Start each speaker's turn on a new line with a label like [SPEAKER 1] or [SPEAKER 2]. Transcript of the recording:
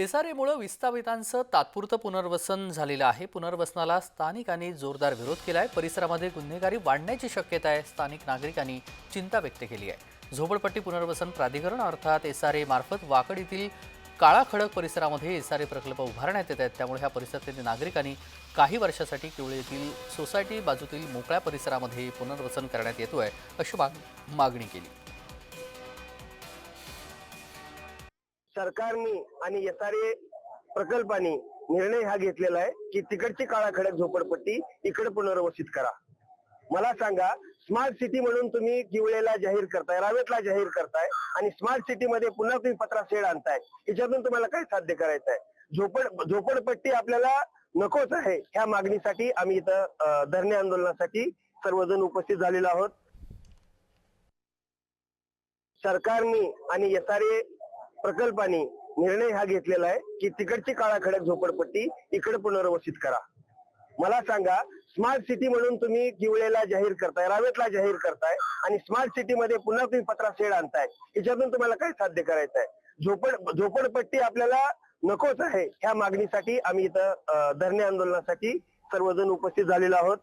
[SPEAKER 1] एसआरएमुळे विस्थापितांचं तात्पुरतं पुनर्वसन झालेलं आहे. पुनर्वसनाला स्थानिकांनी जोरदार विरोध केला आहे परिसरामध्ये गुन्हेगारी वाढण्याची शक्यता आहे. स्थानिक नागरिकांनी चिंता व्यक्त केली आहे. झोपडपट्टी पुनर्वसन प्राधिकरण अर्थात एसआरए मार्फत वाकड येथील काळा खडक परिसरामध्ये एसआरए प्रकल्प उभारण्यात येत आहेत. त्यामुळे ह्या परिसरातील नागरिकांनी काही वर्षासाठी किवळे येथील सोसायटी बाजूतील मोकळ्या परिसरामध्ये पुनर्वसन करण्यात येतो आहे अशी माग- मागणी केली.
[SPEAKER 2] सरकारने आणि एसआरए प्रकल्पाने निर्णय हा घेतलेला आहे की तिकडची काळाखडक झोपडपट्टी इकडे पुनर्वसित करा. मला सांगा स्मार्ट सिटी म्हणून तुम्ही किवळेला जाहीर करताय रावेतला जाहीर करताय आणि स्मार्ट सिटी मध्ये पुन्हा तुम्ही पत्रा सेड आणताय याच्यातून तुम्हाला काय साध्य करायचं आहे झोपड झोपडपट्टी आपल्याला नकोच आहे ह्या मागणीसाठी आम्ही इथं धरणे आंदोलनासाठी सर्वजण उपस्थित झालेलो आहोत. सरकारने आणि एसआरए प्रकल्पाने निर्णय हा घेतलेला आहे की तिकडची काळाखडक झोपडपट्टी इकडे पुनर्वसित करा. मला सांगा स्मार्ट सिटी म्हणून तुम्ही किवळेला जाहीर करताय रावेतला जाहीर करताय आणि स्मार्ट सिटी मध्ये पुन्हा तुम्ही पत्रा सेड आणताय याच्यातून तुम्हाला काय साध्य करायचं आहे? झोपड झोपडपट्टी आपल्याला नकोच आहे. ह्या मागणीसाठी आम्ही इथं धरणे आंदोलनासाठी सर्वजण उपस्थित झालेलो आहोत.